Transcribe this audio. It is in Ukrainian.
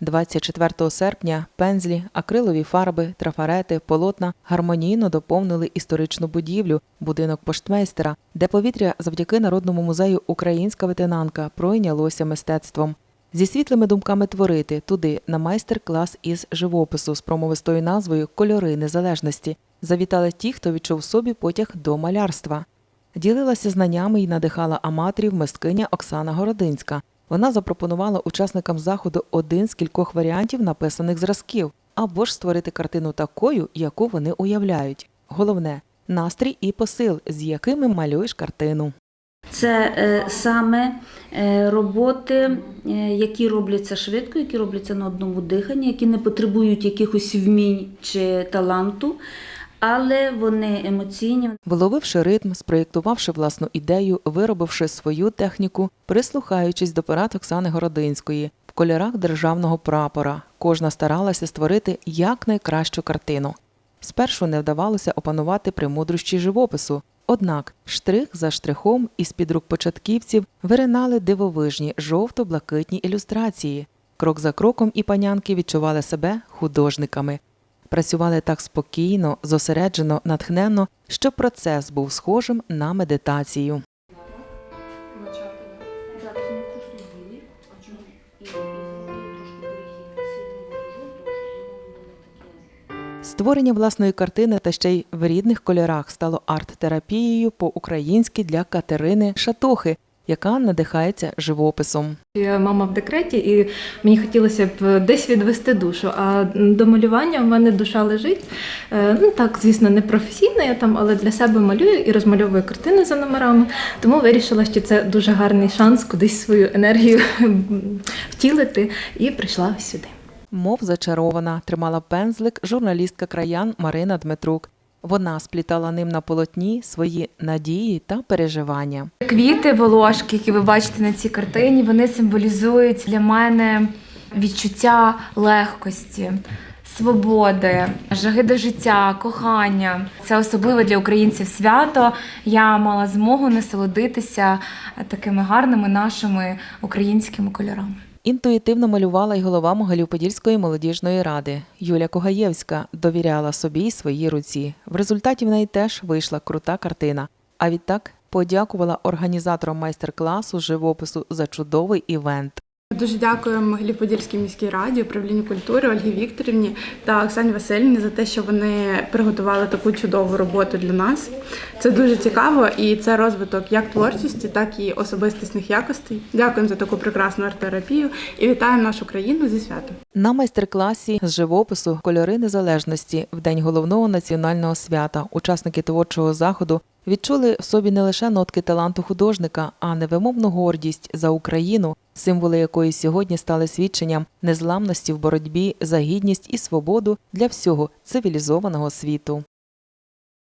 24 серпня пензлі, акрилові фарби, трафарети, полотна гармонійно доповнили історичну будівлю, будинок поштмейстера, де повітря завдяки Народному музею Українська ветенанка пройнялося мистецтвом. Зі світлими думками творити туди на майстер-клас із живопису з промовистою назвою Кольори незалежності завітали ті, хто відчув собі потяг до малярства. Ділилася знаннями і надихала аматорів мисткиня Оксана Городинська. Вона запропонувала учасникам заходу один з кількох варіантів написаних зразків, або ж створити картину такою, яку вони уявляють. Головне настрій і посил, з якими малюєш картину. Це е, саме е, роботи, е, які робляться швидко, які робляться на одному диханні, які не потребують якихось вмінь чи таланту, але вони емоційні. Вловивши ритм, спроєктувавши власну ідею, виробивши свою техніку, прислухаючись до порад Оксани Городинської в кольорах державного прапора, кожна старалася створити якнайкращу картину. Спершу не вдавалося опанувати премудрощі живопису. Однак штрих за штрихом із під рук початківців виринали дивовижні жовто-блакитні ілюстрації. Крок за кроком і панянки відчували себе художниками. Працювали так спокійно, зосереджено, натхненно, що процес був схожим на медитацію. Створення власної картини та ще й в рідних кольорах стало арт-терапією по-українськи для Катерини Шатохи, яка надихається живописом. Я мама в декреті, і мені хотілося б десь відвести душу. А до малювання в мене душа лежить. Е, Ну так, звісно, не професійно я там, але для себе малюю і розмальовую картини за номерами. Тому вирішила, що це дуже гарний шанс кудись свою енергію втілити, і прийшла сюди. Мов зачарована, тримала пензлик журналістка краян Марина Дмитрук. Вона сплітала ним на полотні свої надії та переживання. Квіти, волошки, які ви бачите на цій картині, вони символізують для мене відчуття легкості, свободи, жаги до життя, кохання. Це особливо для українців свято. Я мала змогу насолодитися такими гарними нашими українськими кольорами. Інтуїтивно малювала й голова Могилів-Подільської молодіжної ради Юля Когаєвська довіряла собі й своїй руці. В результаті в неї теж вийшла крута картина. А відтак подякувала організаторам майстер-класу живопису за чудовий івент. Дуже дякую Могилів-Подільській міській раді, управлінню культури Ольгі Вікторівні та Оксані Васильівні за те, що вони приготували таку чудову роботу для нас. Це дуже цікаво і це розвиток як творчості, так і особистісних якостей. Дякуємо за таку прекрасну арт-терапію і вітаємо нашу країну зі святом. На майстер-класі з живопису Кольори незалежності в день головного національного свята учасники творчого заходу відчули в собі не лише нотки таланту художника, а невимовну гордість за Україну, символи якої сьогодні стали свідченням незламності в боротьбі за гідність і свободу для всього цивілізованого світу.